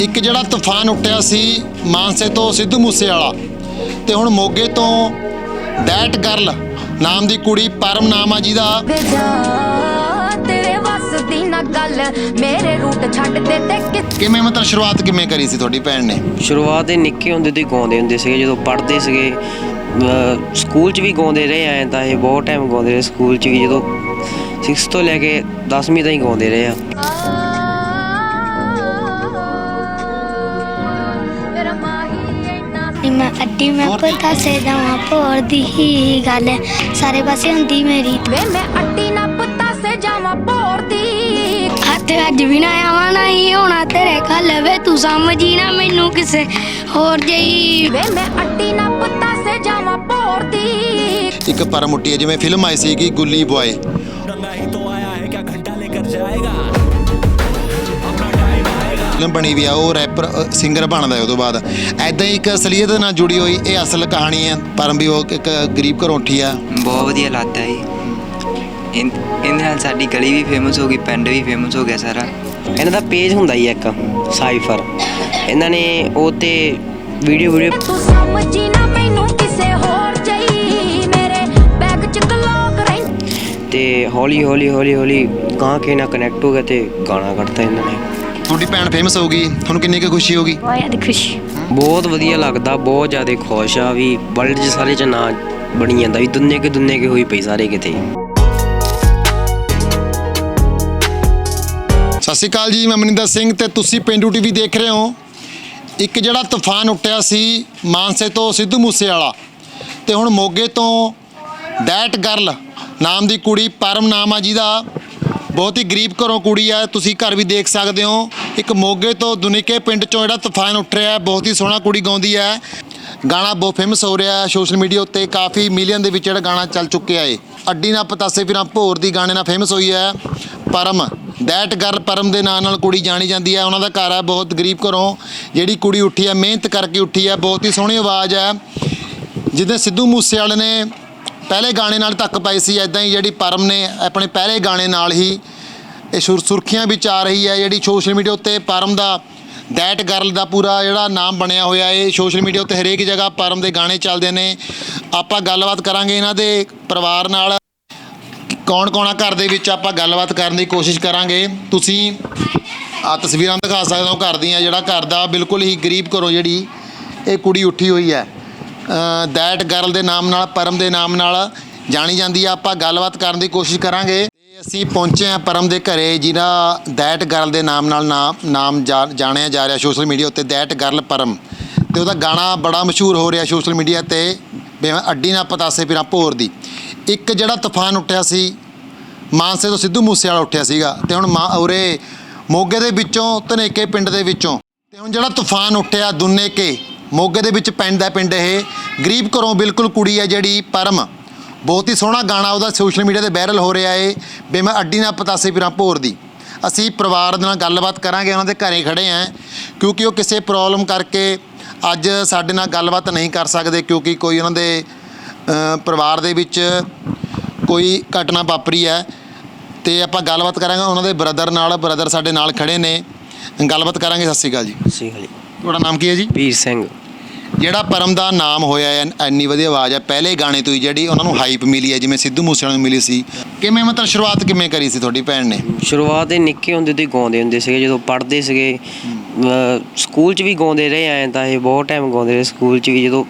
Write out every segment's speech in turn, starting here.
ਇੱਕ ਜਿਹੜਾ ਤੂਫਾਨ ਉੱਠਿਆ ਸੀ ਮਾਨਸੇ ਤੋਂ ਸਿੱਧੂ ਮੂਸੇ ਵਾਲਾ ਤੇ ਹੁਣ ਮੋਗੇ ਤੋਂ ਦੈਟ ਗਰਲ ਨਾਮ ਦੀ ਕੁੜੀ ਪਰਮ ਨਾਮ ਆ ਜਿਹਦਾ ਤੇਰੇ ਵੱਸ ਦੀ ਨਾ ਗੱਲ ਮੇਰੇ ਰੂਟ ਛੱਡ ਦੇ ਤੇ ਕਿਵੇਂ ਮਤਲਬ ਸ਼ੁਰੂਆਤ ਕਿਵੇਂ ਕਰੀ ਸੀ ਤੁਹਾਡੀ ਭੈਣ ਨੇ? ਸ਼ੁਰੂਆਤ ਇਹ ਨਿੱਕੇ ਹੁੰਦੇ ਤੋਂ ਹੀ ਗਾਉਂਦੇ ਹੁੰਦੇ ਸੀਗੇ ਜਦੋਂ ਪੜ੍ਹਦੇ ਸੀਗੇ ਅਹ ਸਕੂਲ 'ਚ ਵੀ ਗਾਉਂਦੇ ਰਹੇ ਐਂ ਤਾਂ ਇਹ ਬਹੁਤ ਟਾਈਮ ਗਾਉਂਦੇ ਰਹੇ ਸਕੂਲ 'ਚ ਵੀ ਜਦੋਂ 6 ਤੋਂ ਲੈ ਕੇ 10ਵੀਂ ਤਾਈਂ ਗਾਉਂਦੇ ਰਹੇ ਆ ਮੈਂ ਅੱਡੀ ਮੈਂ ਪਤਾ ਸੇ ਦਵਾਂ ਪੋਰ ਦੀ ਹੀ ਗੱਲ ਸਾਰੇ ਪਾਸੇ ਹੁੰਦੀ ਮੇਰੀ। ਵੇ ਮੈਂ ਅੱਡੀ ਨਾ ਪਤਾ ਸੇ ਜਾਵਾਂ ਪੋਰ ਦੀ। ਹੱਥੇ ਅੱਜ ਵੀ ਨਾ ਆਵਾਂ ਨਹੀਂ ਹੋਣਾ ਤੇਰੇ ਗੱਲ ਵੇ। ਤੂੰ ਸਮਝੀ ਨਾ ਮੈਨੂੰ ਕਿਸੇ ਹੋਰ ਜਈ। ਵੇ ਮੈਂ ਅੱਡੀ ਨਾ ਪਤਾ ਸੇ ਜਾਵਾਂ ਪੋਰ ਦੀ। ਇੱਕ ਪਰਮੁੱਟੀ ਜਿਵੇਂ ਫਿਲਮ ਆਈ ਸੀਗੀ ਗੁੱਲੀ ਬੁਆਏ। ਗੰਗਾ ਹੀ ਤੋਂ ਆਇਆ ਹੈ ਕਿਆ ਘੰਟਾ ਲੈ ਕਰ ਜਾਏਗਾ? ਫਿਲਮ ਬਣੀ ਵੀ ਆ ਉਹ ਰੈਪਰ ਸਿੰਗਰ ਬਣਦਾ ਹੈ ਉਦੋਂ ਬਾਅਦ। ਐਦਾਂ ਹੀ ਇੱਕ ਅਸਲੀਅਤ ਨਾਲ ਜੁੜੀ ਹੋਈ ਇਹ ਅਸਲ ਕਹਾਣੀ ਹੈ ਪਰਮ ਵੀ ਉਹ ਇੱਕ ਗਰੀਬ ਘਰੋਂ ਉੱਠੀ ਆ। ਬਹੁਤ ਵਧੀਆ ਲੱਗਦਾ ਹੈ ਇਨ ਇਹਦੇ ਨਾਲ ਸਾਡੀ ਗਲੀ ਵੀ ਫੇਮਸ ਹੋ ਗਈ ਪਿੰਡ ਵੀ ਫੇਮਸ ਹੋ ਗਿਆ ਸਾਰਾ। ਇਹਨਾਂ ਦਾ ਪੇਜ ਹੁੰਦਾ ਹੀ ਇੱਕ ਸਾਈਫਰ ਇਹਨਾਂ ਨੇ ਉਹ ਤੇ ਵੀਡੀਓ ਵੀਡੀਓ ਤੂੰ ਸਮਝੀ ਨਾ ਮੈਨੂੰ ਕਿਸੇ ਹੋਰ ਜਈ ਮੇਰੇ ਬੈਗ ਚ ਕਲੋਕ ਰਹਿ ਤੇ ਹੌਲੀ ਹੌਲੀ ਹੌਲੀ ਹੌਲੀ ਗਾਂ ਕੇ ਨਾਲ ਕਨੈਕਟ ਹੋ ਗਿਆ ਤੇ ਗਾਣਾ ਕੱਢਤਾ ਇਹਨਾਂ ਨੇ। ਤੁਹਾਡੀ ਭੈਣ ਫੇਮਸ ਹੋ ਗਈ ਤੁਹਾਨੂੰ ਕਿੰਨੀ ਕੁ ਖੁਸ਼ੀ ਹੋਗੀ ਹੋਇਆ ਦੀ ਖੁਸ਼ੀ। ਬਹੁਤ ਵਧੀਆ ਲੱਗਦਾ ਬਹੁਤ ਜ਼ਿਆਦਾ ਖੁਸ਼ ਆ ਵੀ ਵਰਲਡ 'ਚ ਸਾਰੇ 'ਚ ਨਾਂ ਬਣੀ ਜਾਂਦਾ ਵੀ ਦੁਨੀਆ ਕੇ ਦੁਨੀਆ ਕੇ ਹੋਈ ਪਈ ਸਾਰੇ ਕਿਤੇ। ਸਤਿ ਸ਼੍ਰੀ ਅਕਾਲ ਜੀ ਮੈਂ ਮਨਿੰਦਰ ਸਿੰਘ ਤੇ ਤੁਸੀਂ ਪਿੰਡੂ ਟੀਵੀ ਦੇਖ ਰਹੇ ਹੋ। ਇੱਕ ਜਿਹੜਾ ਤੂਫਾਨ ਉੱਠਿਆ ਸੀ ਮਾਨਸੇ ਤੋਂ ਸਿੱਧੂ ਮੂਸੇ ਵਾਲਾ ਤੇ ਹੁਣ ਮੋਗੇ ਤੋਂ ਦੈਟ ਗਰਲ ਨਾਮ ਦੀ ਕੁੜੀ ਪਰਮ ਨਾਮ ਆ ਜਿਹਦਾ। ਬਹੁਤ ਹੀ ਗਰੀਬ ਘਰੋਂ ਕੁੜੀ ਆ, ਤੁਸੀਂ ਘਰ ਵੀ ਦੇਖ ਸਕਦੇ ਹੋ। ਇੱਕ ਮੋਗੇ ਤੋਂ ਦੁਨੀਕੇ ਪਿੰਡ ਚੋਂ ਜਿਹੜਾ ਤੂਫਾਨ ਉੱਠ ਰਿਹਾ ਬਹੁਤ ਹੀ ਸੋਹਣਾ ਕੁੜੀ ਗਾਉਂਦੀ ਹੈ। ਗਾਣਾ ਬਹੁਤ ਫੇਮਸ ਹੋ ਰਿਹਾ ਸੋਸ਼ਲ ਮੀਡੀਆ ਉੱਤੇ ਕਾਫੀ ਮਿਲੀਅਨ ਦੇ ਵਿੱਚ ਜਿਹੜਾ ਗਾਣਾ ਚੱਲ ਚੁੱਕਿਆ ਏ ਅੱਡੀ ਨਾ ਪਤਾਸੇ ਫਿਰਾਂ ਭੋਰ ਦੀ ਗਾਣੇ ਨਾਲ ਫੇਮਸ ਹੋਈ ਹੈ। ਪਰਮ, ਦੈਟ ਗਰਲ ਪਰਮ ਦੇ ਨਾਂ ਨਾਲ ਕੁੜੀ ਜਾਣੀ ਜਾਂਦੀ ਹੈ। ਉਹਨਾਂ ਦਾ ਘਰ ਹੈ ਬਹੁਤ ਗਰੀਬ ਘਰੋਂ। ਜਿਹੜੀ ਕੁੜੀ ਉੱਠੀ ਹੈ, ਮਿਹਨਤ ਕਰਕੇ ਉੱਠੀ ਹੈ, ਬਹੁਤ ਹੀ ਸੋਹਣੀ ਆਵਾਜ਼ ਹੈ। ਜਿੱਦਾਂ ਸਿੱਧੂ ਮੂਸੇ ਵਾਲੇ ਨੇ ਪਹਿਲੇ ਗਾਣੇ ਨਾਲ ਧੱਕ ਪਾਈ ਸੀ ਐਦਾਂ ਹੀ ਜਿਹੜੀ ਪਰਮ ਨੇ ਆਪਣੇ ਪਹਿਲੇ ਗਾਣੇ ਨਾਲ ਹੀ ਇਹ ਸੁਰ ਸੁਰਖੀਆਂ ਵਿੱਚ ਆ ਰਹੀ ਹੈ, ਜਿਹੜੀ ਸੋਸ਼ਲ ਮੀਡੀਆ ਉੱਤੇ ਪਰਮ ਦਾ ਦੈਟ ਗਰਲ ਦਾ ਪੂਰਾ ਜਿਹੜਾ ਨਾਮ ਬਣਿਆ ਹੋਇਆ ਹੈ ਸੋਸ਼ਲ ਮੀਡੀਆ ਉੱਤੇ ਹਰੇਕ ਜਗ੍ਹਾ ਪਰਮ ਦੇ ਗਾਣੇ ਚੱਲਦੇ ਨੇ। ਆਪਾਂ ਗੱਲਬਾਤ ਕਰਾਂਗੇ ਇਹਨਾਂ ਦੇ ਪਰਿਵਾਰ ਨਾਲ। ਕੌਣ ਕੌਣਾ ਘਰ ਦੇ ਵਿੱਚ, ਆਪਾਂ ਗੱਲਬਾਤ ਕਰਨ ਦੀ ਕੋਸ਼ਿਸ਼ ਕਰਾਂਗੇ। ਤੁਸੀਂ ਆ ਤਸਵੀਰਾਂ ਦਿਖਾ ਸਕਦੇ ਹੋ ਘਰ ਦੀਆਂ, ਜਿਹੜਾ ਘਰ ਦਾ ਬਿਲਕੁਲ ਹੀ ਗਰੀਬ ਘਰੋਂ ਜਿਹੜੀ ਇਹ ਕੁੜੀ ਉੱਠੀ ਹੋਈ ਹੈ। ਦੈਟ ਗਰਲ ਦੇ ਨਾਮ ਨਾਲ, ਪਰਮ ਦੇ ਨਾਮ ਨਾਲ ਜਾਣੀ ਜਾਂਦੀ ਆ। ਆਪਾਂ ਗੱਲਬਾਤ ਕਰਨ ਦੀ ਕੋਸ਼ਿਸ਼ ਕਰਾਂਗੇ। ਅਸੀਂ ਪਹੁੰਚੇ ਆ ਪਰਮ ਦੇ ਘਰੇ, ਜਿਹਦਾ ਦੈਟ ਗਰਲ ਦੇ ਨਾਮ ਨਾਲ ਨਾਮ ਨਾਮ ਜਾ- ਜਾਣਿਆ ਜਾ ਰਿਹਾ ਸੋਸ਼ਲ ਮੀਡੀਆ ਉੱਤੇ, ਦੈਟ ਗਰਲ ਪਰਮ। ਤੇ ਉਹਦਾ ਗਾਣਾ ਬੜਾ ਮਸ਼ਹੂਰ ਹੋ ਰਿਹਾ ਸੋਸ਼ਲ ਮੀਡੀਆ ਤੇ, ਬੇਵੇਂ ਅੱਡੀ ਨਾ ਪਤਾਸੇ ਫਿਰਾਂ ਭੋਰ ਦੀ। ਇੱਕ ਜਿਹੜਾ ਤੂਫਾਨ ਉੱਠਿਆ ਸੀ, ਮਾਨਸੇ ਤੋਂ ਸਿੱਧੂ ਮੂਸੇ ਵਾਲਾ ਉੱਠਿਆ ਸੀਗਾ, ਤੇ ਹੁਣ ਮਾ ਉਰੇ ਮੋਗੇ ਦੇ ਵਿੱਚੋਂ, ਧਨੇਕੇ ਪਿੰਡ ਦੇ ਵਿੱਚੋਂ। ਤੇ ਹੁਣ ਜਿਹੜਾ ਤੂਫਾਨ ਉੱਠਿਆ ਦੁਨੇਕੇ, ਮੋਗੇ ਦੇ ਵਿੱਚ ਪਿੰਡ ਦਾ ਪਿੰਡ ਇਹ, ਗਰੀਬ ਘਰੋਂ ਬਿਲਕੁਲ ਕੁੜੀ ਹੈ ਜਿਹੜੀ ਪਰਮ। ਬਹੁਤ ਹੀ ਸੋਹਣਾ ਗਾਣਾ ਉਹਦਾ ਸੋਸ਼ਲ ਮੀਡੀਆ ਤੇ ਵਾਇਰਲ ਹੋ ਰਿਹਾ ਏ ਬੇ ਮੈਂ ਅੱਡੀ ਨਾ ਪਤਾਸੇ ਫਿਰਾਂ ਭੋਰ ਦੀ। ਅਸੀਂ ਪਰਿਵਾਰ ਦੇ ਨਾਲ ਗੱਲਬਾਤ ਕਰਾਂਗੇ ਉਹਨਾਂ ਦੇ ਘਰੇ ਖੜੇ ਆਂ ਕਿਉਂਕਿ ਉਹ ਕਿਸੇ ਪ੍ਰੋਬਲਮ ਕਰਕੇ ਅੱਜ ਸਾਡੇ ਨਾਲ ਗੱਲਬਾਤ ਨਹੀਂ ਕਰ ਸਕਦੇ ਕਿਉਂਕਿ ਕੋਈ ਉਹਨਾਂ ਦੇ ਪਰਿਵਾਰ ਦੇ ਵਿੱਚ ਕੋਈ ਘਟਨਾ ਵਾਪਰੀ ਹੈ। ਤੇ ਆਪਾਂ ਗੱਲਬਾਤ ਕਰਾਂਗੇ ਉਹਨਾਂ ਦੇ ਬ੍ਰਦਰ ਨਾਲ ਬ੍ਰਦਰ ਸਾਡੇ ਨਾਲ ਖੜੇ ਨੇ। ਗੱਲਬਾਤ ਕਰਾਂਗੇ ਸਤਿ ਸ਼੍ਰੀ ਅਕਾਲ ਜੀ। ਸੀ ਖਾਲੀ ਤੁਹਾਡਾ ਨਾਮ ਕੀ ਹੈ ਜੀ? ਵੀਰ ਸਿੰਘ। ਜਿਹੜਾ ਪਰਮ ਦਾ ਨਾਮ ਹੋਇਆ ਹੈ ਇੰਨੀ ਵਧੀਆ ਆਵਾਜ਼ ਹੈ। ਪਹਿਲੇ ਗਾਣੇ ਤੋਂ ਹੀ ਜਿਹੜੀ ਉਹਨਾਂ ਨੂੰ ਹਾਈਪ ਮਿਲੀ ਹੈ ਜਿਵੇਂ ਸਿੱਧੂ ਮੂਸੇਵਾਲੇ ਨੂੰ ਮਿਲੀ ਸੀ। ਕਿਵੇਂ ਮਤਲਬ ਸ਼ੁਰੂਆਤ ਕਿਵੇਂ ਕਰੀ ਸੀ ਤੁਹਾਡੀ ਭੈਣ ਨੇ? ਸ਼ੁਰੂਆਤ ਇਹ ਨਿੱਕੇ ਹੁੰਦੇ ਤੋਂ ਹੀ ਗਾਉਂਦੇ ਹੁੰਦੇ ਸੀਗੇ ਜਦੋਂ ਪੜ੍ਹਦੇ ਸੀਗੇ। ਸਕੂਲ 'ਚ ਵੀ ਗਾਉਂਦੇ ਰਹੇ ਐਂ ਤਾਂ ਇਹ ਬਹੁਤ ਟਾਈਮ ਗਾਉਂਦੇ ਰਹੇ ਸਕੂਲ 'ਚ ਵੀ ਜਦੋਂ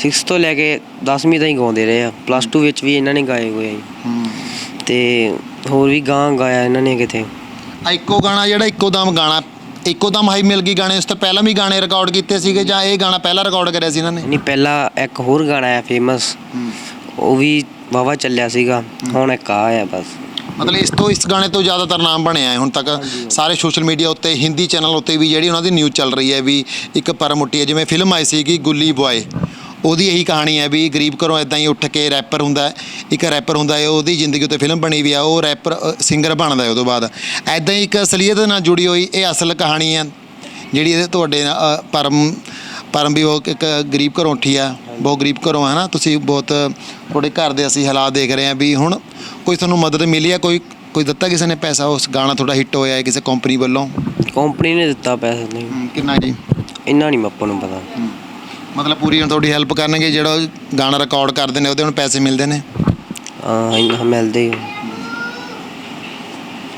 6 ਤੋਂ ਲੈ ਕੇ 10ਵੀਂ ਤਾਈਂ ਗਾਉਂਦੇ ਰਹੇ ਆ। ਪਲੱਸ 2 ਵਿੱਚ ਵੀ ਇਹਨਾਂ ਨੇ ਗਾਏ ਹੋਏ ਆ। ਤੇ ਹੋਰ ਵੀ ਗਾਂ ਗਾਇਆ ਇਹਨਾਂ ਨੇ ਕਿਤੇ। ਆ ਇੱਕੋ ਗਾਣਾ ਜਿਹੜਾ ਇੱਕੋ ਦਮ ਗਾਣਾ ਇੱਕੋ ਦਮ ਹਾਈ ਮਿਲ ਗਈ ਗਾਣੇ ਉਸ ਤੋਂ ਪਹਿਲਾਂ ਵੀ ਗਾਣੇ ਰਿਕਾਰਡ ਕੀਤੇ ਸੀਗੇ ਜਾਂ ਇਹ ਗਾਣਾ ਪਹਿਲਾਂ ਰਿਕਾਰਡ ਕਰਿਆ ਸੀ ਇਹਨਾਂ ਨੇ? ਨਹੀਂ ਪਹਿਲਾਂ ਇੱਕ ਹੋਰ ਗਾਣਾ ਆਇਆ ਫੇਮਸ ਉਹ ਵੀ ਵਾਵਾ ਚੱਲਿਆ ਸੀਗਾ ਹੁਣ ਇੱਕ ਆ ਆ ਬਸ। ਮਤਲਬ ਇਸ ਤੋਂ ਇਸ ਗਾਣੇ ਤੋਂ ਜ਼ਿਆਦਾਤਰ ਨਾਮ ਬਣਿਆ ਹੈ ਹੁਣ ਤੱਕ ਸਾਰੇ ਸੋਸ਼ਲ ਮੀਡੀਆ ਉੱਤੇ ਹਿੰਦੀ ਚੈਨਲ ਉੱਤੇ ਵੀ ਜਿਹੜੀ ਉਹਨਾਂ ਦੀ ਨਿਊਜ਼ ਚੱਲ ਰਹੀ ਹੈ ਵੀ ਇੱਕ ਪਰਮ ਉੱਟੀ ਹੈ ਜਿਵੇਂ ਫਿਲਮ ਆਈ ਸੀਗੀ ਗੁੱਲੀ ਬੁਆਏ ਉਹਦੀ ਇਹੀ ਕਹਾਣੀ ਹੈ ਵੀ ਗਰੀਬ ਘਰੋਂ ਇਦਾਂ ਹੀ ਉੱਠ ਕੇ ਰੈਪਰ ਹੁੰਦਾ। ਇੱਕ ਰੈਪਰ ਹੁੰਦਾ ਹੈ ਉਹਦੀ ਜ਼ਿੰਦਗੀ ਉੱਤੇ ਫਿਲਮ ਬਣੀ ਵੀ ਆ ਉਹ ਰੈਪਰ ਸਿੰਗਰ ਬਣਦਾ ਹੈ ਉਦੋਂ ਬਾਅਦ। ਐਦਾਂ ਹੀ ਇੱਕ ਅਸਲੀਅਤ ਨਾਲ ਜੁੜੀ ਹੋਈ ਇਹ ਅਸਲ ਕਹਾਣੀ ਹੈ ਜਿਹੜੀ ਇਹਦੇ ਤੁਹਾਡੇ ਪਰਮ ਪਰਮ ਵੀ ਉਹ ਇੱਕ ਗਰੀਬ ਘਰੋਂ ਉੱਠੀ ਆ ਬਹੁਤ ਗਰੀਬ ਘਰੋਂ ਹੈ ਨਾ ਤੁਸੀਂ ਬਹੁਤ ਤੁਹਾਡੇ ਘਰ ਦੇ ਅਸੀਂ ਹਾਲਾਤ ਦੇਖ ਰਹੇ ਹਾਂ ਵੀ ਹੁਣ ਕੋਈ ਤੁਹਾਨੂੰ ਮਦਦ ਮਿਲੀ ਆ ਕੋਈ ਕੋਈ ਦਿੱਤਾ ਕਿਸੇ ਨੇ ਪੈਸਾ? ਉਸ ਗਾਣਾ ਤੁਹਾਡਾ ਹਿੱਟ ਹੋਇਆ ਹੈ ਕਿਸੇ ਕੰਪਨੀ ਵੱਲੋਂ? ਕੰਪਨੀ ਨੇ ਦਿੱਤਾ ਪੈਸਾ ਨਹੀਂ। ਕਿੰਨਾ ਜੀ? ਇੰਨਾ ਨਹੀਂ ਆਪਾਂ ਨੂੰ ਪਤਾ। ਮਤਲਬ ਪੂਰੀ ਹੁਣ ਤੁਹਾਡੀ ਹੈਲਪ ਕਰਨਗੇ ਜਿਹੜਾ ਉਹ ਗਾਣਾ ਰਿਕਾਰਡ ਕਰਦੇ ਨੇ ਉਹਦੇ ਹੁਣ ਪੈਸੇ ਮਿਲਦੇ ਨੇ? ਹਾਂ ਇੰਨਾ ਮਿਲਦੇ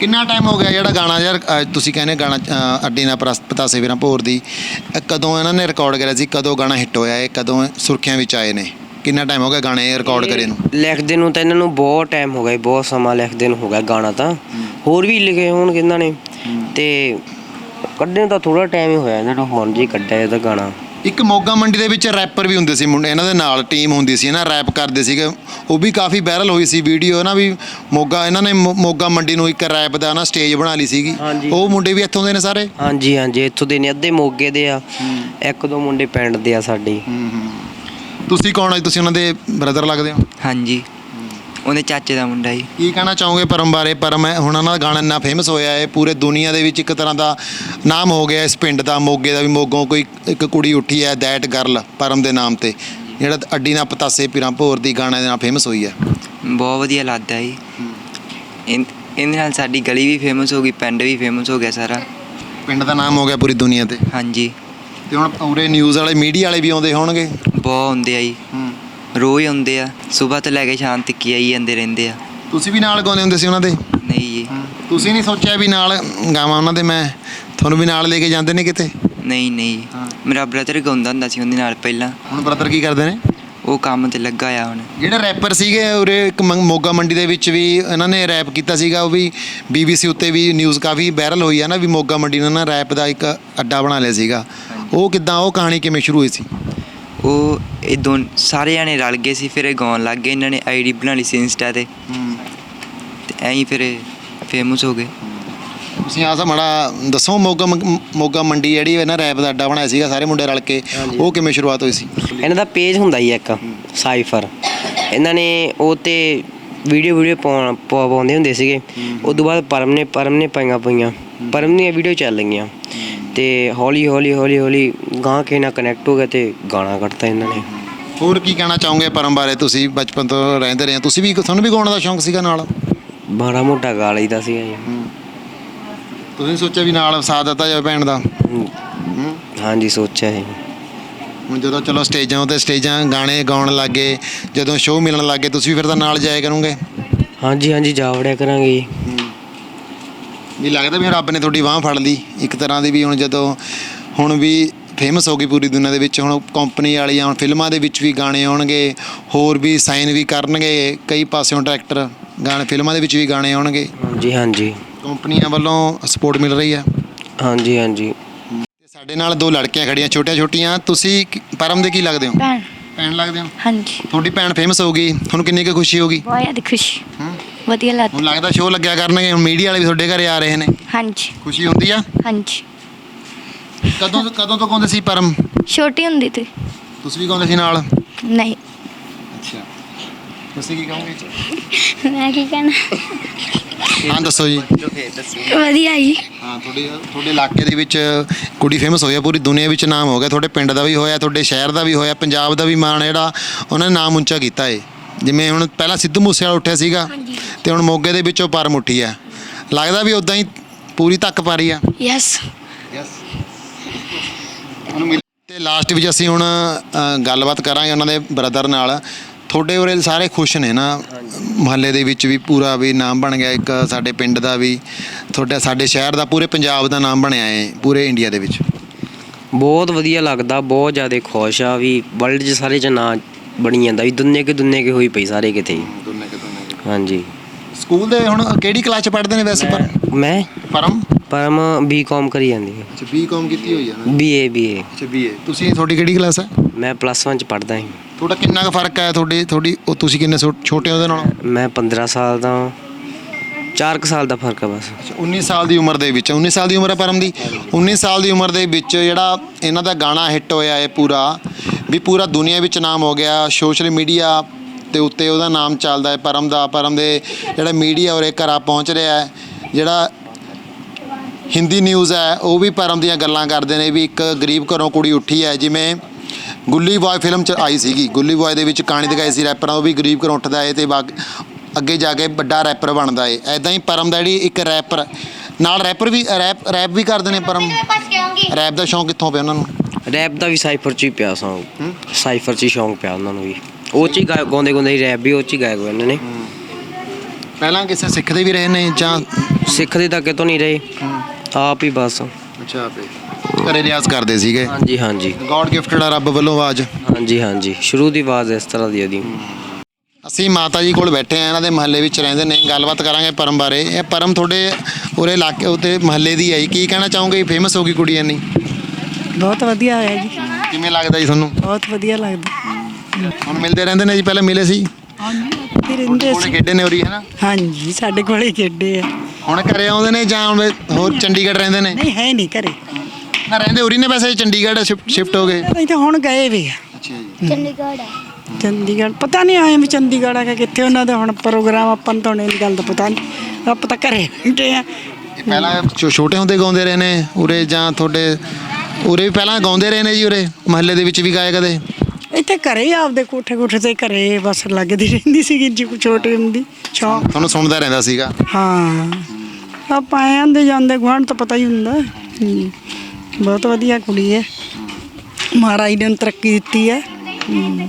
ਕਿੰਨਾ ਟਾਈਮ ਹੋ ਗਿਆ ਜਿਹੜਾ ਗਾਣਾ ਯਾਰ ਅਹ ਤੁਸੀਂ ਕਹਿੰਦੇ ਗਾਣਾ ਅਹ, ਅੱਡੀ ਨਾ ਪ੍ਰਸ ਪਤਾਸੇ ਵੀਰਾਂ ਭੋਰ ਦੀ ਇਹ ਕਦੋਂ ਇਹਨਾਂ ਨੇ ਰਿਕਾਰਡ ਕਰਿਆ ਸੀ ਕਦੋਂ ਗਾਣਾ ਹਿੱਟ ਹੋਇਆ ਇਹ ਕਦੋਂ ਸੁਰਖੀਆਂ ਵਿੱਚ ਆਏ ਨੇ? ਕਿੰਨਾ ਟਾਈਮ ਹੋ ਗਿਆ ਗਾਣੇ ਰਿਕਾਰਡ ਕਰੇ ਨੂੰ? ਲਿਖਦੇ ਨੂੰ ਤਾਂ ਇਹਨਾਂ ਨੂੰ ਬਹੁਤ ਟਾਈਮ ਹੋ ਗਿਆ ਜੀ, ਬਹੁਤ ਸਮਾਂ ਲਿਖਦੇ ਨੂੰ ਹੋ ਗਿਆ ਗਾਣਾ ਤਾਂ। ਹੋਰ ਵੀ ਲਿਖੇ ਹੋਣਗੇ ਇਹਨਾਂ ਨੇ। ਤੇ ਕੱਢੇ ਨੂੰ ਤਾਂ ਥੋੜਾ ਟਾਈਮ ਹੀ ਹੋਇਆ ਇਹਨਾਂ ਨੂੰ ਹੁਣ ਜੀ ਕੱਢਿਆ ਇਹਦਾ ਗਾਣਾ। ਇੱਕ ਮੋਗਾ ਮੰਡੀ ਦੇ ਵਿੱਚ ਰੈਪਰ ਵੀ ਹੁੰਦੇ ਸੀ ਮੁੰਡੇ ਇਹਨਾਂ ਦੇ ਨਾਲ ਟੀਮ ਹੁੰਦੀ ਸੀ ਨਾ ਰੈਪ ਕਰਦੇ ਸੀਗੇ। ਉਹ ਵੀ ਕਾਫੀ ਵਾਇਰਲ ਹੋਈ ਸੀ ਵੀਡੀਓ ਨਾ ਵੀ ਮੋਗਾ ਇਹਨਾਂ ਨੇ ਮੋ- ਮੋਗਾ ਮੰਡੀ ਨੂੰ ਇੱਕ ਰੈਪ ਦਾ ਨਾ ਸਟੇਜ ਬਣਾ ਲਈ ਸੀਗੀ। ਹਾਂਜੀ। ਉਹ ਮੁੰਡੇ ਵੀ ਇੱਥੋਂ ਦੇ ਨੇ ਸਾਰੇ? ਹਾਂਜੀ ਹਾਂਜੀ ਇੱਥੋਂ ਦੇ ਨੇ ਅੱਧੇ ਮੋਗੇ ਦੇ ਆ ਇੱਕ ਦੋ ਮੁੰਡੇ ਪਿੰਡ ਦੇ ਆ ਸਾਡੇ। ਤੁਸੀਂ ਕੌਣ ਹੋ ਜੀ? ਤੁਸੀਂ ਉਹਨਾਂ ਦੇ ਬ੍ਰਦਰ ਲੱਗਦੇ ਹੋ? ਹਾਂਜੀ। ਉਹਦੇ ਚਾਚੇ ਦਾ ਮੁੰਡਾ ਜੀ। ਕੀ ਕਹਿਣਾ ਚਾਹੋਗੇ ਪਰਮ ਬਾਰੇ? ਪਰਮ ਹੈ ਹੁਣ ਉਹਨਾਂ ਦਾ ਗਾਣਾ ਇੰਨਾ ਫੇਮਸ ਹੋਇਆ ਹੈ ਪੂਰੇ ਦੁਨੀਆ ਦੇ ਵਿੱਚ ਇੱਕ ਤਰ੍ਹਾਂ ਦਾ ਨਾਮ ਹੋ ਗਿਆ ਇਸ ਪਿੰਡ ਦਾ ਮੋਗੇ ਦਾ ਵੀ ਮੋਗੋਂ ਕੋਈ ਇੱਕ ਕੁੜੀ ਉੱਠੀ ਹੈ ਦੈਟ ਗਰਲ ਪਰਮ ਦੇ ਨਾਮ ਤੇ। ਜਿਹੜਾ ਅੱਡੀ ਨਾ ਪਤਾਸੇ ਪਿਰਾਂ ਭੋਰ ਦੀ ਗਾਣਾ ਦੇ ਨਾਲ ਫੇਮਸ ਹੋਈ ਹੈ। ਬਹੁਤ ਵਧੀਆ ਲੱਗਦਾ ਜੀ। ਇਨ- ਇਹਦੇ ਨਾਲ ਸਾਡੀ ਗਲੀ ਵੀ ਫੇਮਸ ਹੋ ਗਈ ਪਿੰਡ ਵੀ ਫੇਮਸ ਹੋ ਗਿਆ ਸਾਰਾ। ਪਿੰਡ ਦਾ ਨਾਮ ਹੋ ਗਿਆ ਪੂਰੀ ਦੁਨੀਆ ਤੇ। ਹਾਂਜੀ। ਤੇ ਹੁਣ ਪੂਰੇ ਨਿਊਜ਼ ਵਾਲੇ ਮੀਡੀਆ ਵਾਲੇ ਵੀ ਆਉਂਦੇ ਹੋਣਗੇ? ਬਹੁਤ ਹੁੰਦੇ ਆ ਜੀ। ਰੋਜ਼ ਆਉਂਦੇ ਆ ਸਵੇਰ ਤੋਂ ਲੈ ਕੇ ਸ਼ਾਮ ਤੱਕ ਹੀ ਆਈ ਜਾਂਦੇ ਰਹਿੰਦੇ ਆ। ਤੁਸੀਂ ਵੀ ਨਾਲ ਗਾਉਂਦੇ ਹੁੰਦੇ ਸੀ ਉਹਨਾਂ ਦੇ? ਨਹੀਂ ਜੀ। ਤੁਸੀਂ ਨਹੀਂ ਸੋਚਿਆ ਵੀ ਨਾਲ ਗਾਵਾਂ ਉਹਨਾਂ ਦੇ ਮੈਂ? ਤੁਹਾਨੂੰ ਵੀ ਨਾਲ ਲੈ ਕੇ ਜਾਂਦੇ ਨੇ ਕਿਤੇ? ਨਹੀਂ ਨਹੀਂ। ਮੇਰਾ ਬ੍ਰਦਰ ਗਾਉਂਦਾ ਹੁੰਦਾ ਸੀ ਉਹਦੇ ਨਾਲ ਪਹਿਲਾਂ। ਹੁਣ ਬ੍ਰਦਰ ਕੀ ਕਰਦੇ ਨੇ? ਉਹ ਕੰਮ ਤੇ ਲੱਗਾ ਆ ਹੁਣ। ਜਿਹੜੇ ਰੈਪਰ ਸੀਗੇ ਉਰੇ ਇੱਕ ਮੰਗ- ਮੋਗਾ ਮੰਡੀ ਦੇ ਵਿੱਚ ਵੀ ਇਹਨਾਂ ਨੇ ਰੈਪ ਕੀਤਾ ਸੀਗਾ ਉਹ ਵੀ ਬੀਬੀਸੀ ਉੱਤੇ ਵੀ ਨਿਊਜ਼ ਕਾਫੀ ਵਾਇਰਲ ਹੋਈ ਆ ਨਾ ਵੀ ਮੋਗਾ ਮੰਡੀ ਨੇ ਨਾ ਰੈਪ ਦਾ ਇੱਕ ਅੱਡਾ ਬਣਾ ਲਿਆ ਸੀਗਾ। ਉਹ ਕਿਦਾਂ ਉਹ ਕਹਾਣੀ ਕਿਵੇਂ ਸ਼ੁਰੂ ਹੋਈ ਸੀ? ਉਹ ਇਹ ਦੋ ਸਾਰੇ ਜਾਣੇ ਰਲ ਗਏ ਸੀ ਫਿਰ ਇਹ ਗਾਉਣ ਲੱਗ ਗਏ ਇਹਨਾਂ ਨੇ ਆਈਡੀ ਬਣਾ ਲਈ ਸੀ ਇੰਸਟਾ ਤੇ। ਤੇ ਐਂ ਹੀ ਫਿਰ ਫੇਮਸ ਹੋ ਗਏ। ਤੁਸੀਂ ਆਹ ਮਾੜਾ ਦੱਸੋ ਮੋਗਾ ਮੰਗ- ਮੋਗਾ ਮੰਡੀ ਜਿਹੜੀ ਹੈ ਨਾ ਰੈਪ ਦਾ ਅੱਡਾ ਬਣਾਇਆ ਸੀਗਾ ਸਾਰੇ ਮੁੰਡੇ ਰਲ ਕੇ ਉਹ ਕਿਵੇਂ ਸ਼ੁਰੂਆਤ ਹੋਈ ਸੀ? ਇਹਨਾਂ ਦਾ ਪੇਜ ਹੁੰਦਾ ਹੀ ਇੱਕ ਸਾਈਫਰ ਇਹਨਾਂ ਨੇ ਉਹ ਤੇ ਵੀਡੀਓ ਵੀਡੀਓ ਪਾਉਣ ਪਾ- ਪਾਉਂਦੇ ਹੁੰਦੇ ਸੀਗੇ। ਉਸ ਤੋਂ ਬਾਅਦ ਪਰਮ ਨੇ ਪਰਮ ਨੇ ਪਾਈਆਂ ਪਈਆਂ ਪਰਮ ਦੀਆਂ ਵੀਡੀਓ ਚੱਲ ਗਈਆਂ ਤੇ ਹੌਲੀ ਹੌਲੀ ਹੌਲੀ ਹੌਲੀ ਗਾਂ ਕੇ ਨਾਲ ਕਨੈਕਟ ਹੋ ਗਿਆ ਤੇ ਗਾਣਾ ਕੱਢਤਾ ਇਹਨਾਂ ਨੇ। ਹੋਰ ਕੀ ਕਹਿਣਾ ਚਾਹੋਗੇ ਪਰਮ ਬਾਰੇ? ਤੁਸੀਂ ਬਚਪਨ ਤੋਂ ਰਹਿੰਦੇ ਰਹੇ ਹੋ। ਤੁਸੀਂ ਵੀ ਤੁਹਾਨੂੰ ਵੀ ਗਾਉਣ ਦਾ ਸ਼ੌਂਕ ਸੀਗਾ ਨਾਲ? ਮਾੜਾ ਮੋਟਾ ਗਾ ਲਈਦਾ ਸੀਗਾ ਜੀ। ਤੁਸੀਂ ਸੋਚਿਆ ਵੀ ਨਾਲ ਸਾਥ ਦਿੱਤਾ ਜਾਵੇ ਭੈਣ ਦਾ? ਹਾਂਜੀ ਸੋਚਿਆ ਸੀ ਹੁਣ ਜਦੋਂ ਚਲੋ ਸਟੇਜਾਂ ਉਤੇ ਸਟੇਜਾਂ ਗਾਣੇ ਗਾਉਣ ਲੱਗੇ ਜਦੋਂ ਸ਼ੋਅ ਮਿਲਣ ਲੱਗੇ ਤੁਸੀਂ ਵੀ ਫਿਰ ਤਾਂ ਨਾਲ ਜਾਇਆ ਕਰੋਗੇ? ਹਾਂਜੀ ਹਾਂਜੀ ਜਾ ਵੜਿਆ ਕਰਾਂਗੇ ਜੀ। ਵੀ ਲੱਗਦਾ ਵੀ ਰੱਬ ਨੇ ਤੁਹਾਡੀ ਬਾਹ ਫੜ ਲਈ। ਇੱਕ ਤਰ੍ਹਾਂ ਦੀ ਵੀ ਹੁਣ ਜਦੋਂ ਹੁਣ ਵੀ ਫੇਮਸ ਹੋ ਗਈ ਪੂਰੀ ਦੁਨੀਆ ਦੇ ਵਿੱਚ ਹੁਣ ਕੰਪਨੀ ਵਾਲੀਆਂ ਹੁਣ ਫਿਲਮਾਂ ਦੇ ਵਿੱਚ ਵੀ ਗਾਣੇ ਆਉਣਗੇ ਹੋਰ ਵੀ ਸਾਈਨ ਵੀ ਕਰਨਗੇ ਕਈ ਪਾਸਿਓਂ ਡਾਇਰੈਕਟਰ ਗਾਣੇ ਫਿਲਮਾਂ ਦੇ ਵਿੱਚ ਵੀ ਗਾਣੇ ਆਉਣਗੇ। ਹਾਂਜੀ ਹਾਂਜੀ। ਕੰਪਨੀਆਂ ਵੱਲੋਂ ਸਪੋਰਟ ਮਿਲ ਰਹੀ ਹੈ ਹਾਂਜੀ ਹਾਂਜੀ। ਤੇ ਸਾਡੇ ਨਾਲ ਦੋ ਲੜਕੀਆਂ ਖੜੀਆਂ ਛੋਟੀਆਂ ਛੋਟੀਆਂ ਤੁਸੀਂ ਪਰਮ ਦੇ ਕੀ ਲੱਗਦੇ ਹੋ? ਭੈਣ। ਭੈਣ ਲੱਗਦੇ ਹੋ? ਹਾਂਜੀ। ਤੁਹਾਡੀ ਭੈਣ ਫੇਮਸ ਹੋ ਗਈ ਤੁਹਾਨੂੰ ਕਿੰਨੀ ਕੁ ਖੁਸ਼ੀ ਹੋਗੀ ਬਹੁਤ ਜ਼ਿਆਦਾ ਖੁਸ਼ੀ। ਹੂੰ? ਵਧੀਆ ਹੁਣ ਲੱਗਦਾ ਸ਼ੋਅ ਲੱਗਿਆ ਕਰਨਗੇ ਹੁਣ ਮੀਡੀਆ ਵਾਲੇ ਵੀ ਤੁਹਾਡੇ ਘਰੇ ਆ ਰਹੇ ਨੇ। ਹਾਂਜੀ। ਖੁਸ਼ੀ ਹੁੰਦੀ ਆ? ਹਾਂਜੀ। ਕਦੋਂ ਕਦੋਂ ਤੋਂ ਗਾਉਂਦੇ ਸੀ ਪਰਮ? ਛੋਟੀ ਹੁੰਦੀ ਤੇ ਤੁਸੀਂ ਵੀ ਗਾਉਂਦੇ ਸੀ ਨਾਲ? ਨਹੀਂ। ਅੱਛਾ। ਤੁਸੀਂ ਕੀ ਕਹੋਗੇ? ਮੈਂ ਕੀ ਕਹਿਣਾ? ਹਾਂ ਦੱਸੋ ਜੀ। ਵਧੀਆ ਜੀ। ਹਾਂ ਤੁਹਾਡੇ ਤੁਹਾਡੇ ਇਲਾਕੇ ਦੇ ਵਿੱਚ ਕੁੜੀ ਫੇਮਸ ਹੋਈ ਆ ਪੂਰੀ ਦੁਨੀਆ ਵਿੱਚ ਨਾਮ ਹੋ ਗਿਆ। ਤੁਹਾਡੇ ਪਿੰਡ ਦਾ ਵੀ ਹੋਇਆ ਤੁਹਾਡੇ ਸ਼ਹਿਰ ਦਾ ਵੀ ਹੋਇਆ ਪੰਜਾਬ ਦਾ ਵੀ ਮਾਣ ਜਿਹੜਾ ਉਹਨਾਂ ਨੇ ਨਾਮ ਉੱਚਾ ਕੀਤਾ ਏ। ਜਿਵੇਂ ਹੁਣ ਪਹਿਲਾਂ ਸਿੱਧੂ ਮੂਸੇਵਾਲਾ ਉੱਠਿਆ ਸੀਗਾ ਤੇ ਹੁਣ ਮੋਗੇ ਦੇ ਵਿੱਚੋਂ ਪਰਮ ਉੱਠੀ ਆ। ਲੱਗਦਾ ਵੀ ਉਦਾਂ ਹੀ ਪੂਰੀ ਤੱਕ ਪਾ ਰਹੀ ਆ ਯੈਸ ਤੇ ਲਾਸਟ ਵਿੱਚ ਅਸੀਂ ਹੁਣ ਅ, ਗੱਲਬਾਤ ਕਰਾਂਗੇ ਉਹਨਾਂ ਦੇ ਬ੍ਰਦਰ ਨਾਲ। ਤੁਹਾਡੇ ਉਰੇ ਸਾਰੇ ਖੁਸ਼ ਨੇ ਨਾ? ਮੁਹੱਲੇ ਦੇ ਵਿੱਚ ਵੀ ਪੂਰਾ ਵੀ ਨਾਮ ਬਣ ਗਿਆ ਇੱਕ ਸਾਡੇ ਪਿੰਡ ਦਾ ਵੀ। ਤੁਹਾਡਾ ਸਾਡੇ ਸ਼ਹਿਰ ਦਾ ਪੂਰੇ ਪੰਜਾਬ ਦਾ ਨਾਮ ਬਣਿਆ ਹੈ ਪੂਰੇ ਇੰਡੀਆ ਦੇ ਵਿੱਚ। ਬਹੁਤ ਵਧੀਆ ਲੱਗਦਾ ਬਹੁਤ ਜ਼ਿਆਦਾ ਖੁਸ਼ ਆ ਵੀ ਵਰਲਡ 'ਚ ਸਾਰੇ ਚ ਨਾਂ ਬਣੀ ਜਾਂਦਾ ਵੀ ਦੁਨੀਆ ਕੇ ਦੁਨੀਆ ਕੇ ਹੋਈ ਪਈ ਸਾਰੇ ਕਿਤੇ ਹੀ। ਹਾਂਜੀ। ਸਕੂਲ ਦੇ ਹੁਣ ਕਿਹੜੀ ਕਲਾਸ ਚ ਪੜ੍ਹਦੇ ਨੇ ਵੈਸੇ ਪਰ? ਮੈਂ? ਪਰਮ? ਪਰਮ ਬੀਕਾਮ ਕਰੀ ਜਾਂਦੀ ਹੈ। ਅੱਛਾ ਬੀਕਾਮ ਕੀਤੀ ਹੋਈ ਹੈ ਨਾ? ਬੀਏ ਬੀਏ ਅੱਛਾ ਬੀਏ ਤੁਸੀਂ ਤੁਹਾਡੀ ਕਿਹੜੀ ਕਲਾਸ ਹੈ ਮੈਂ ਪਲੱਸ 1 ਚ ਪੜਦਾ ਹਾਂ ਤੁਹਾਡਾ ਕਿੰਨਾ ਕੁ ਫ਼ਰਕ ਹੈ ਤੁਹਾਡੀ ਤੁਹਾਡੀ ਉਹ ਤੁਸੀਂ ਕਿੰਨੇ ਛੋ- ਛੋਟੇ ਹੋ ਉਹਦੇ ਨਾਲੋਂ? ਮੈਂ 15 ਸਾਲ ਦਾ 4 ਸਾਲ ਦਾ ਫ਼ਰਕ ਆ ਬਸ। 19 ਸਾਲ ਦੀ ਉਮਰ ਦੇ ਵਿੱਚ। 19 ਸਾਲ ਦੀ ਉਮਰ ਹੈ ਪਰਮ ਦੀ? 19 ਸਾਲ ਦੀ ਉਮਰ ਦੇ ਵਿੱਚ ਜਿਹੜਾ ਇਹਨਾਂ ਦਾ ਗਾਣਾ ਹਿੱਟ ਹੋਇਆ ਹੈ ਪੂਰਾ ਵੀ ਪੂਰਾ ਦੁਨੀਆ ਵਿੱਚ ਨਾਮ ਹੋ ਗਿਆ ਸੋਸ਼ਲ ਮੀਡੀਆ ਤੇ ਉੱਤੇ ਉਹਦਾ ਨਾਮ ਚੱਲਦਾ ਹੈ ਪਰਮ ਦਾ ਪਰਮ ਦੇ ਜਿਹੜਾ ਮੀਡੀਆ ਔਰ ਘਰਾਂ ਪਹੁੰਚ ਰਿਹਾ ਹੈ ਜਿਹੜਾ ਹਿੰਦੀ ਨਿਊਜ਼ ਹੈ ਉਹ ਵੀ ਪਰਮ ਦੀਆਂ ਗੱਲਾਂ ਕਰਦੇ ਨੇ ਵੀ ਇੱਕ ਗਰੀਬ ਘਰੋਂ ਕੁੜੀ ਉੱਠੀ ਹੈ ਜਿਵੇਂ ਗੁੱਲੀ ਬॉय ਫਿਲਮ ਚ ਆਈ ਸੀਗੀ ਗੁੱਲੀ ਬॉय ਦੇ ਵਿੱਚ ਕਹਾਣੀ ਦਿਖਾਈ ਸੀ ਰੈਪਰਾਂ ਉਹ ਵੀ ਗਰੀਬ ਘਰੋਂ ਉੱਠਦਾ ਹੈ ਤੇ ਅੱਗੇ ਜਾ ਕੇ ਵੱਡਾ ਰੈਪਰ ਬਣਦਾ ਏ ਐਦਾਂ ਹੀ ਪਰਮ ਦਾ ਜਿਹੜੀ ਇੱਕ ਰੈਪਰ ਨਾਲ ਰੈਪਰ ਵੀ ਰੈਪ ਰੈਪ ਵੀ ਕਰਦੇ ਨੇ ਪਰਮ। ਰੈਪ ਦਾ ਸ਼ੌਂਕ ਕਿੱਥੋਂ ਪਿਆ ਉਹਨਾਂ ਨੂੰ? ਰੈਪ ਦਾ ਵੀ ਸਾਈਫਰ ਚ ਹੀ ਪਿਆ ਸੌਂਗ। ਸਾਈਫਰ ਚ ਹੀ ਸ਼ੌਂਕ ਪਿਆ ਉਹਨਾਂ ਨੂੰ ਵੀ। ਉਹ ਚ ਹੀ ਗਾ- ਗਾਉਂਦੇ ਗਾਉਂਦੇ ਹੀ ਰੈਪ ਵੀ ਉਹ ਚ ਹੀ ਹੋਏ ਇਹਨਾਂ ਨੇ ਪਹਿਲਾਂ ਕਿਸੇ ਸਿੱਖਦੇ ਵੀ ਰਹੇ ਨੇ ਜਾਂ ਸਿੱਖਦੇ ਤਾਂ ਕਿਤੋਂ ਨਹੀਂ ਰਹੇ। ਆਪ ਹੀ ਬਸ। ਅੱਛਾ ਆਪੇ ਘਰੇ ਰਿਆਜ਼ ਕਰਦੇ ਸੀਗੇ। ਹਾਂਜੀ ਹਾਂਜੀ। ਗੋਡ ਗਿਫਟਡ ਆ ਰੱਬ ਵੱਲੋਂ ਆਵਾਜ਼। ਹਾਂਜੀ ਹਾਂਜੀ। ਸ਼ੁਰੂ ਦੀ ਆਵਾਜ਼ ਇਸ ਤਰ੍ਹਾਂ ਦੀ ਉਹਦੀ ਅਸੀਂ ਮਾਤਾ ਜੀ ਕੋਲ ਬੈਠੇ ਆ ਇਹਨਾਂ ਦੇ ਮਹੱਲੇ ਵਿੱਚ ਰਹਿੰਦੇ ਨੇ। ਗੱਲਬਾਤ ਕਰਾਂਗੇ ਪਰਮ ਬਾਰੇ। ਇਹ ਪਰਮ ਤੁਹਾਡੇ ਉਰੇ ਇਲਾਕੇ ਉਤੇ ਮਹੱਲੇ ਦੀ ਹੈ ਜੀ। ਕੀ ਕਹਿਣਾ ਚਾਹੋਗੇ? ਫੇਮਸ ਹੋ ਗਈ ਕੁੜੀ ਇੰਨੀ। ਬਹੁਤ ਵਧੀਆ ਹੋਇਆ ਜੀ। ਕਿਵੇਂ ਲੱਗਦਾ ਜੀ ਤੁਹਾਨੂੰ? ਬਹੁਤ ਵਧੀਆ ਲੱਗਦਾ। ਹੁਣ ਮਿਲਦੇ ਰਹਿੰਦੇ ਨੇ ਜੀ ਪਹਿਲਾਂ ਮਿਲੇ ਸੀ? ਫਿਰ ਰਹਿੰਦੇ ਕੋਲੇ ਸੀ। ਖੇਡੇ ਨੇ ਉਰੀ ਹੈ ਨਾ? ਹਾਂਜੀ ਸਾਡੇ ਕੋਲੇ ਹੀ ਖੇਡੇ ਆ। ਹੁਣ ਘਰੇ ਆਉਂਦੇ ਨੇ ਜਾਂ ਹੁਣ ਹੋਰ ਚੰਡੀਗੜ੍ਹ ਰਹਿੰਦੇ ਨੇ? ਨਹੀਂ ਹੈ ਨਹੀਂ ਘਰੇ। ਨਾ ਰਹਿੰਦੇ ਉਰੀ ਨੇ ਵੈਸੇ ਚੰਡੀਗੜ੍ਹ ਸ਼ਿਫਟ ਹੋ ਗਏ? ਤਾਂ ਹੁਣ ਗਏ ਵੀ ਆ। ਅੱਛਾ ਜੀ। ਚੰਡੀਗੜ੍ਹ ਚੰਡੀਗੜ੍ਹ ਪਤਾ ਨਹੀਂ ਆਏ ਵੀ ਚੰਡੀਗੜ੍ਹ ਆ ਕਿ ਕਿੱਥੇ ਉਹਨਾਂ ਦਾ ਹੁਣ ਪ੍ਰੋਗਰਾਮ ਆਪਾਂ ਨੂੰ ਤਾਂ ਹੁਣ ਇਹ ਗੱਲ ਦਾ ਪਤਾ ਨਹੀਂ। ਆਪਾਂ ਤਾਂ ਘਰੇ ਬੈਠੇ ਆ। ਇਹ ਪਹਿਲਾਂ ਛੋ- ਛੋਟੇ ਹੁੰਦੇ ਗਾਉਂਦੇ ਰਹੇ ਨੇ ਉਰੇ ਜਾਂ ਤੁਹਾਡੇ ਉਰੇ ਵੀ ਪਹਿਲਾਂ ਗਾਉਂਦੇ ਰਹੇ ਨੇ ਜੀ ਉਰੇ ਮਹੱਲੇ ਦੇ ਵਿੱਚ ਵੀ ਗਾਏ ਕਦੇ? ਇੱਥੇ ਘਰੇ ਹੀ ਆਪਦੇ ਕੋਠੇ ਕੋਠੇ ਤੇ ਘਰੇ ਬਸ ਲੱਗਦੀ ਰਹਿੰਦੀ ਸੀਗੀ ਜੀ ਛੋਟੀ ਹੁੰਦੀ ਸ਼ੌਂਕ। ਤੁਹਾਨੂੰ ਸੁਣਦਾ ਰਹਿੰਦਾ ਸੀਗਾ? ਹਾਂ। ਆਪਾਂ ਆਏ ਆਂਦੇ ਜਾਂਦੇ ਗੁਆਂਢ ਤਾਂ ਪਤਾ ਹੀ ਹੁੰਦਾ। ਹੂੰ। ਬਹੁਤ ਵਧੀਆ ਕੁੜੀ ਹੈ। ਮਹਾਰਾਜ ਨੇ ਉਹਨੂੰ ਤਰੱਕੀ ਦਿੱਤੀ ਹੈ। ਹੂੰ।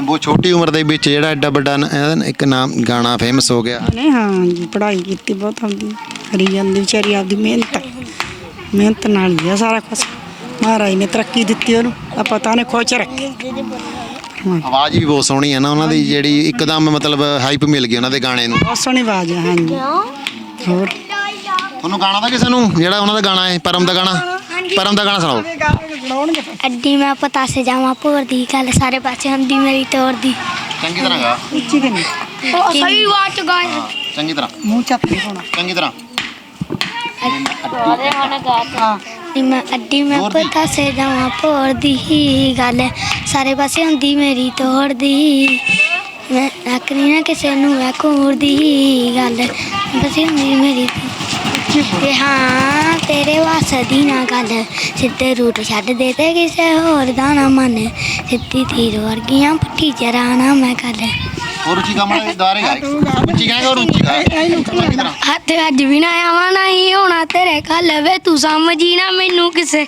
ਬਹੁਤ ਛੋਟੀ ਉਮਰ ਦੇ ਵਿੱਚ ਜਿਹੜਾ ਐਡਾ ਵੱਡਾ ਨ- ਇਹਦਾ ਇੱਕ ਨਾਮ ਗਾਣਾ ਫੇਮਸ ਹੋ ਗਿਆ। ਨੇ ਹਾਂ ਜੀ ਪੜ੍ਹਾਈ ਕੀਤੀ ਬਹੁਤ ਆਉਂਦੀ ਕਰੀ ਜਾਂਦੀ ਵਿਚਾਰੀ ਆਪਦੀ ਮਿਹਨਤ। ਮਿਹਨਤ ਨਾਲ ਹੀ ਆ ਸਾਰਾ ਕੁਝ ਮਹਾਰਾਜ ਨੇ ਤਰੱਕੀ ਦਿੱਤੀ ਉਹਨੂੰ। ਆਪਾਂ ਤਾਂ ਨੇ ਖੁਸ਼ ਰੱਖੇ ਆਵਾਜ਼ ਵੀ ਬਹੁਤ ਸੋਹਣੀ ਹੈ ਨਾ ਉਹਨਾਂ ਦੀ ਜਿਹੜੀ ਇੱਕਦਮ ਮਤਲਬ ਹਾਈਪ ਮਿਲ ਗਈ ਉਹਨਾਂ ਦੇ ਗਾਣੇ ਨੂੰ। ਬਹੁਤ ਸੋਹਣੀ ਆਵਾਜ਼ ਹੈ ਹਾਂਜੀ। ਹੋਰ? ਤੁਹਾਨੂੰ ਗਾਣਾ ਤਾਂ ਕਿਸੇ ਨੂੰ? ਜਿਹੜਾ ਉਹਨਾਂ ਦਾ ਗਾਣਾ ਹੈ ਪਰਮ ਦਾ ਗਾਣਾ? ਪਰਮ ਦਾ ਗਾਣਾ ਸੁਣਾਓ। ਅੱਡੀ ਮੈਂ ਪਤਾ ਸੇ ਜਾਵਾਂ ਭੋਰ ਦੀ ਗੱਲ ਸਾਰੇ ਪਾਸੇ ਹੁੰਦੀ ਮੇਰੀ ਤੋਰ ਦੀ। ਚੰਗੀ ਤਰ੍ਹਾਂ ਗਾ। ਉੱਚੀ ਕਿ ਨਹੀਂ? ਉਹ ਸਹੀ ਆਵਾਜ਼ ਚ ਗਾਏ। ਚੰਗੀ ਤਰ੍ਹਾਂ। ਮੂੰਹ ਚੱਪ ਨਹੀਂ ਹੋਣਾ ਚੰਗੀ ਤਰ੍ਹਾਂ। ਨੀ ਮੈਂ ਅੱਡੀ ਮੈਂ। ਪਤਾ ਸੇ ਜਾਵਾਂ ਭੋਰ ਦੀ ਗੱਲ। ਸਾਰੇ ਪਾਸੇ ਹੁੰਦੀ ਮੇਰੀ ਤੋਰ ਦੀ ਮੈਂ ਆਖਰੀ ਨਾ ਕਿਸੇ ਨੂੰ ਮੈਂ ਕੋਰ ਦੀ ਗੱਲ। ਬਸ ਹੁੰਦੀ ਮੇਰੀ ਤੇ। ਹਾਂ ਤੇਰੇ ਵਾਸਦੀ ਨਾ ਗੱਲ। ਸਿੱਧੇ ਰੂਟ ਛੱਡ ਦੇ ਤੇ ਕਿਸੇ ਹੋਰ ਦਾ ਨਾ ਮਨ। ਸਿੱਧੀ ਤੀਰ ਵਰਗੀਆਂ ਪੁੱਠੀ ਚਰਾਣਾ ਮੈਂ ਗੱਲ। ਹੋਰ ਉੱਚੀ ਗਾਣਾ ਦੁਆਰੇ ਗਾ ਉੱਚੀ ਗਾਏਗਾ ਹੋਰ ਉੱਚੀ ਗਾ ਹੱਥ ਅੱਜ ਵੀ ਨਾ ਆਵਾਂ ਨਹੀਂ ਹੋਣਾ ਤੇਰੇ ਕੱਲ ਵੇ। ਤੂੰ ਸਮਝੀ ਨਾ ਮੈਨੂੰ ਕਿਸੇ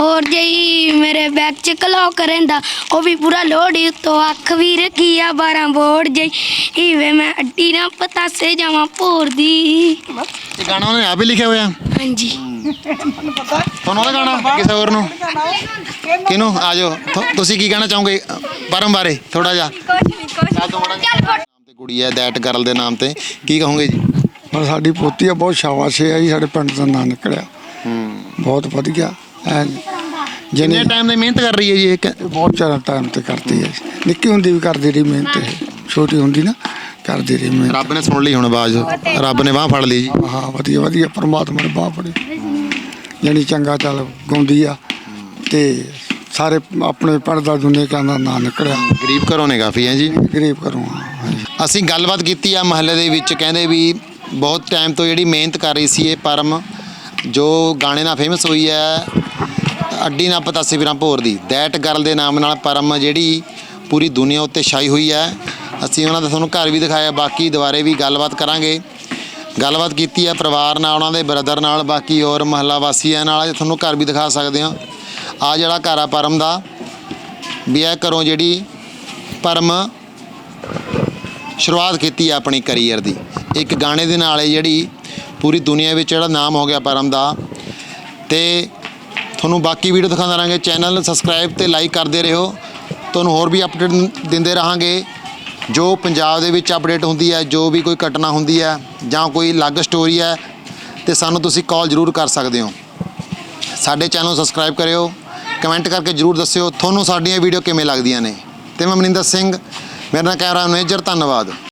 ਹੋਰ ਜਈ। ਮੇਰੇ ਬੈਗ ਚ ਕਲੋ ਕਰੇਂਦਾ ਉਹ ਵੀ ਪੂਰਾ ਲੋੜ ਉੱਤੋਂ ਅੱਖ ਵੀ ਰੱਖੀ ਆ 12 ਬੋੜ ਜਈ। ਈਵੇ ਮੈਂ ਅੱਡੀ ਨਾ ਪਤਾ ਸੇ ਜਾਵਾਂ ਭੋਰ ਦੀ। ਇਹ ਗਾਣਾ ਉਹਨੇ ਆਪ ਹੀ ਲਿਖਿਆ ਹੋਇਆ। ਹਾਂਜੀ। ਤੁਹਾਨੂੰ ਉਹਦਾ ਗਾਣਾ? ਕਿਸੇ ਹੋਰ ਨੂੰ? ਕਿਨੂੰ? ਆ ਜਾਓ। ਤੁ- ਤੁਸੀਂ ਕੀ ਕਹਿਣਾ ਚਾਹੋਗੇ? ਪਰਮ ਬਾਰੇ ਥੋੜਾ ਜਿਹਾ। ਤੂੰ ਕੁੜੀ ਹੈ ਦੈਟ ਗਰਲ ਦੇ ਨਾਮ ਤੇ। ਕੀ ਕਹੋਗੇ ਜੀ? ਪਰ ਸਾਡੀ ਪੋਤੀ ਆ ਬਹੁਤ ਸ਼ਾਬਾਸ਼ ਹੈ ਜੀ ਸਾਡੇ ਪਿੰਡ ਦਾ ਨਾਂ ਨਿਕਲਿਆ। ਬਹੁਤ ਵਧੀਆ। ਐਨ ਜਿਹਨੇ ਕਿੰਨੇ ਟਾਈਮ ਦੀ ਮਿਹਨਤ ਕਰ ਰਹੀ ਹੈ ਜੀ ਇੱਕ ਬਹੁਤ ਜ਼ਿਆਦਾ ਟਾਈਮ ਤੇ ਕਰਦੀ ਹੈ। ਨਿੱਕੀ ਹੁੰਦੀ ਵੀ ਕਰਦੀ ਰਹੀ ਮਿਹਨਤ ਇਹ। ਛੋਟੀ ਹੁੰਦੀ ਨਾ। ਕਰਦੀ ਰਹੀ ਮਿਹਨਤ ਰੱਬ ਨੇ ਸੁਣ ਲਈ ਹੁਣ ਆਵਾਜ਼। ਰੱਬ ਨੇ ਬਾਹ ਫੜ ਲਈ ਜੀ। ਹਾਂ ਵਧੀਆ ਵਧੀਆ ਪਰਮਾਤਮਾ ਨੇ ਬਾਹ ਫੜੀ। ਜਣੀ ਚੰਗਾ ਚੱਲ ਗਾਉਂਦੀ ਆ। ਤੇ ਸਾਰੇ ਆਪਣੇ ਪਿੰਡ ਦਾ ਦੁਨੀਆ ਦਾ ਨਾਂ ਨਿਕਲਿਆ। ਗਰੀਬ ਘਰੋਂ ਨੇ ਕਾਫੀ ਹੈ ਜੀ? ਗਰੀਬ ਘਰੋਂ ਹਾਂਜੀ। ਅਸੀਂ ਗੱਲਬਾਤ ਕੀਤੀ ਆ ਮਹੱਲੇ ਦੇ ਵਿੱਚ ਕਹਿੰਦੇ ਵੀ ਬਹੁਤ ਟਾਈਮ ਤੋਂ ਜਿਹੜੀ ਮਿਹਨਤ ਕਰ ਰਹੀ ਸੀ ਇਹ ਪਰਮ ਜੋ ਗਾਣੇ ਨਾਲ ਫੇਮਸ ਹੋਈ ਹੈ ਅੱਡੀ ਨਾ ਪਤਾ ਸੀ ਵੀਰਾਂ ਭੋਰ ਦੀ। ਦੈਟ ਗਰਲ ਦੇ ਨਾਮ ਨਾਲ ਪਰਮ ਜਿਹੜੀ ਪੂਰੀ ਦੁਨੀਆ ਉੱਤੇ ਛਾਈ ਹੋਈ ਹੈ। ਅਸੀਂ ਉਹਨਾਂ ਦਾ ਤੁਹਾਨੂੰ ਘਰ ਵੀ ਦਿਖਾਇਆ, ਬਾਕੀ ਦੁਬਾਰੇ ਵੀ ਗੱਲਬਾਤ ਕਰਾਂਗੇ। ਗੱਲਬਾਤ ਕੀਤੀ ਆ ਪਰਿਵਾਰ ਨਾਲ, ਉਹਨਾਂ ਦੇ ਬ੍ਰਦਰ ਨਾਲ, ਬਾਕੀ ਹੋਰ ਮਹੱਲਾ ਵਾਸੀਆਂ ਨਾਲ ਤੁਹਾਨੂੰ ਘਰ ਵੀ ਦਿਖਾ ਸਕਦੇ ਹਾਂ। ਆ ਜਿਹੜਾ ਘਰ ਆ ਪਰਮ ਦਾ, ਵੀ ਇਹ ਘਰੋਂ ਜਿਹੜੀ ਪਰਮ ਸ਼ੁਰੂਆਤ ਕੀਤੀ ਆ ਆਪਣੀ ਕੈਰੀਅਰ ਦੀ। ਇੱਕ ਗਾਣੇ ਦੇ ਨਾਲ ਜਿਹੜੀ ਪੂਰੀ ਦੁਨੀਆ ਵਿੱਚ ਜਿਹੜਾ ਨਾਮ ਹੋ ਗਿਆ ਪਰਮ ਦਾ। ਤੇ ਤੁਹਾਨੂੰ ਬਾਕੀ ਵੀਡੀਓ ਦਿਖਾਉਂਦਾ ਰਹਾਂਗੇ। ਚੈਨਲ ਸਬਸਕ੍ਰਾਈਬ ਤੇ ਲਾਈਕ ਕਰਦੇ ਰਹੋ। ਤੁਹਾਨੂੰ ਹੋਰ ਵੀ ਅਪਡੇਟ ਦਿੰਦੇ ਰਹਾਂਗੇ। ਜੋ ਪੰਜਾਬ ਦੇ ਵਿੱਚ ਅਪਡੇਟ ਹੁੰਦੀ ਹੈ, ਜੋ ਵੀ ਕੋਈ ਘਟਨਾ ਹੁੰਦੀ ਹੈ ਜਾਂ ਕੋਈ ਅਲੱਗ ਸਟੋਰੀ ਹੈ ਤੇ ਸਾਨੂੰ ਤੁਸੀਂ ਕਾਲ ਜ਼ਰੂਰ ਕਰ ਸਕਦੇ ਹੋ। ਸਾਡੇ ਚੈਨਲ ਨੂੰ ਸਬਸਕ੍ਰਾਈਬ ਕਰਿਓ ਕਮੈਂਟ ਕਰਕੇ ਜ਼ਰੂਰ ਦੱਸਿਓ ਤੁਹਾਨੂੰ ਸਾਡੀਆਂ ਵੀਡੀਓ ਕਿਵੇਂ ਲੱਗਦੀਆਂ ਨੇ। ਤੇ ਮੈਂ ਮਨਿੰਦਰ ਸਿੰਘ, ਮੇਰਾ ਨਾਮ ਕੈਮਰਾ ਮੈਨੇਜਰ ਧੰਨਵਾਦ।